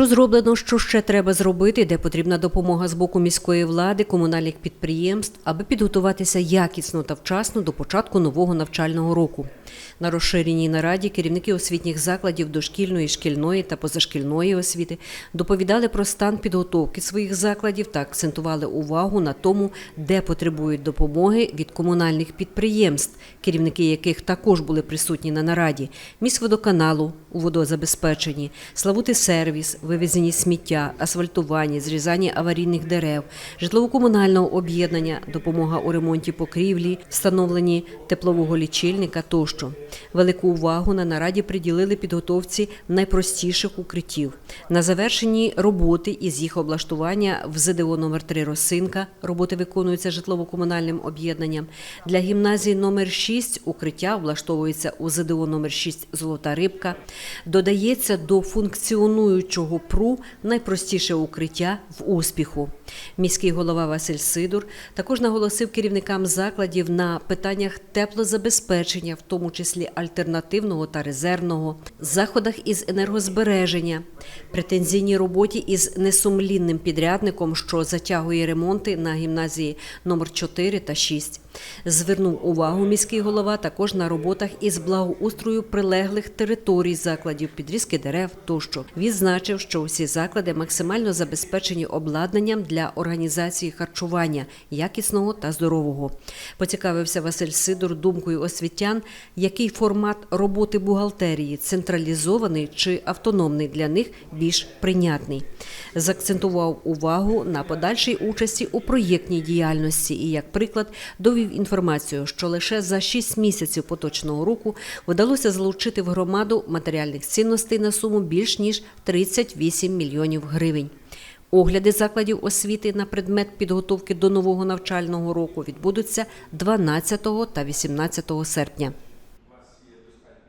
Що зроблено, що ще треба зробити, де потрібна допомога з боку міської влади, комунальних підприємств, аби підготуватися якісно та вчасно до початку нового навчального року. На розширеній нараді керівники освітніх закладів дошкільної, шкільної та позашкільної освіти доповідали про стан підготовки своїх закладів та акцентували увагу на тому, де потребують допомоги від комунальних підприємств, керівники яких також були присутні на нараді, міськводоканалу у водозабезпеченні, Славути сервіс, вивезені сміття, асфальтування, зрізання аварійних дерев, житлово-комунального об'єднання, допомога у ремонті покрівлі, встановленні теплового лічильника тощо. Велику увагу на нараді приділили підготовці найпростіших укриттів. На завершенні роботи із їх облаштування в ЗДО номер 3 Росинка роботи виконуються житлово-комунальним об'єднанням. Для гімназії номер 6 укриття облаштовується у ЗДО номер 6 Золота рибка. Додається до функціонуючого ПРУ найпростіше укриття в успіху. Міський голова Василь Сидор також наголосив керівникам закладів на питаннях теплозабезпечення, в тому числі альтернативного та резервного, заходах із енергозбереження, претензійній роботі із несумлінним підрядником, що затягує ремонти на гімназії номер 4 та 6. Звернув увагу міський голова також на роботах із благоустрою прилеглих територій закладів, підрізки дерев тощо. Відзначив, що усі заклади максимально забезпечені обладнанням для організації харчування якісного та здорового. Поцікавився Василь Сидор думкою освітян, який формат роботи бухгалтерії централізований чи автономний для них більш прийнятний. Закцентував увагу на подальшій участі у проєктній діяльності і, як приклад, довів інформацію, що лише за 6 місяців поточного року вдалося залучити в громаду матеріальних цінностей на суму більш ніж 38 мільйонів гривень. Огляди закладів освіти на предмет підготовки до нового навчального року відбудуться 12 та 18 серпня.